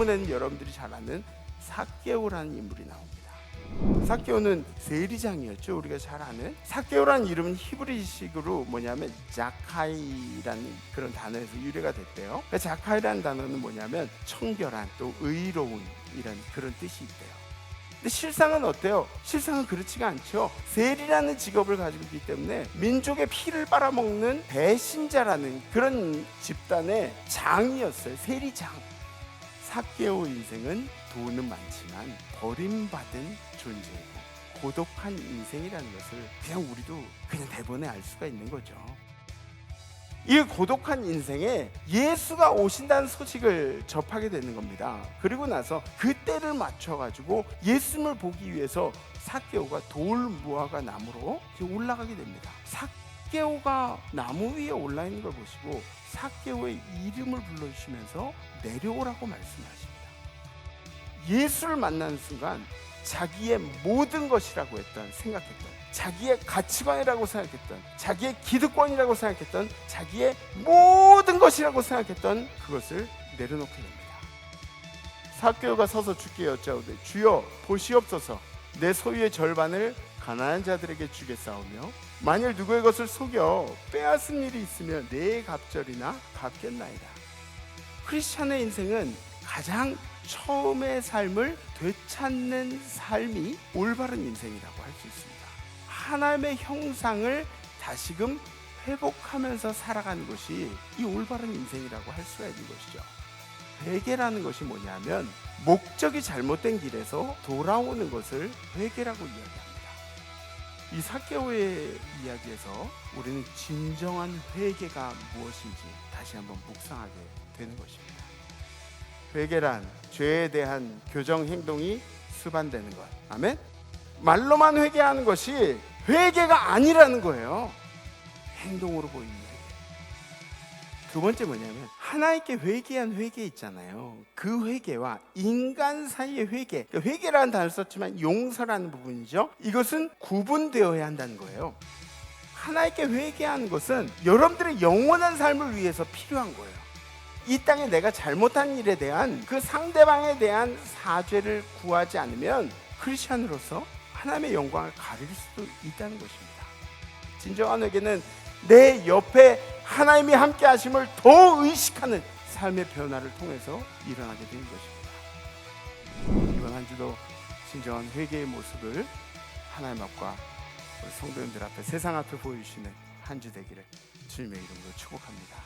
본문에는 여러분들이 잘 아는 사개오라는 인물이 나옵니다. 사개오는 세리장이었죠. 우리가 잘 아는 사개오라는 이름은 히브리식으로 뭐냐면 자카이라는 그런 단어에서 유래가 됐대요. 그러니까 자카이라는 단어는 뭐냐면 청결한 또 의로운 이런 그런 뜻이 있대요. 근데 실상은 어때요? 실상은 그렇지가 않죠. 세리라는 직업을 가지고 있기 때문에 민족의 피를 빨아먹는 배신자라는 그런 집단의 장이었어요. 세리장. 사개오 인생은 돈은 많지만 버림받은 존재이고 고독한 인생이라는 것을 그냥 우리도 그냥 대본에 알 수가 있는 거죠. 이 고독한 인생에 예수가 오신다는 소식을 접하게 되는 겁니다. 그리고 나서 그 때를 맞춰 가지고 예수님을 보기 위해서 사개오가 돌 무화과 나무로 올라가게 됩니다. 사 개오가 나무 위에 올라 있는 걸 보시고 사개오의 이름을 불러주시면서 내려오라고 말씀하십니다. 예수를 만나는 순간 자기의 모든 것이라고 했던 생각했던 자기의 가치관이라고 생각했던 자기의 기득권이라고 생각했던 자기의 모든 것이라고 생각했던 그것을 내려놓게 됩니다. 사개오가 서서 주께 여짜오되 주여 보시옵소서 내 소유의 절반을 가난한 자들에게 주겠사오며 만일 누구의 것을 속여 빼앗은 일이 있으면 내 갑절이나 갚겠나이다. 크리스천의 인생은 가장 처음의 삶을 되찾는 삶이 올바른 인생이라고 할 수 있습니다. 하나님의 형상을 다시금 회복하면서 살아가는 것이 이 올바른 인생이라고 할 수가 있는 것이죠. 회개라는 것이 뭐냐면 목적이 잘못된 길에서 돌아오는 것을 회개라고 이야기합니다. 이 사개오의 이야기에서 우리는 진정한 회개가 무엇인지 다시 한번 묵상하게 되는 것입니다. 회개란 죄에 대한 교정 행동이 수반되는 것. 아멘. 말로만 회개하는 것이 회개가 아니라는 거예요. 행동으로 회개. 두 번째 뭐냐면 하나님께 회개한 회개 있잖아요. 그 회개와 인간 사이의 회개. 그러니까 회개라는 단어를 썼지만 용서라는 부분이죠. 이것은 구분되어야 한다는 거예요. 하나님께 회개하는 것은 여러분들의 영원한 삶을 위해서 필요한 거예요. 이 땅에 내가 잘못한 일에 대한 그 상대방에 대한 사죄를 구하지 않으면 크리스천으로서 하나님의 영광을 가릴 수도 있다는 것입니다. 진정한 회개는 내 옆에 하나님이 함께 하심을 더 의식하는 삶의 변화를 통해서 일어나게 되는 것입니다. 이번 한 주도 진정한 회개의 모습을 하나님 앞과 우리 성도님들 앞에 세상 앞에 보여주시는 한 주 되기를 주님의 이름으로 축복합니다.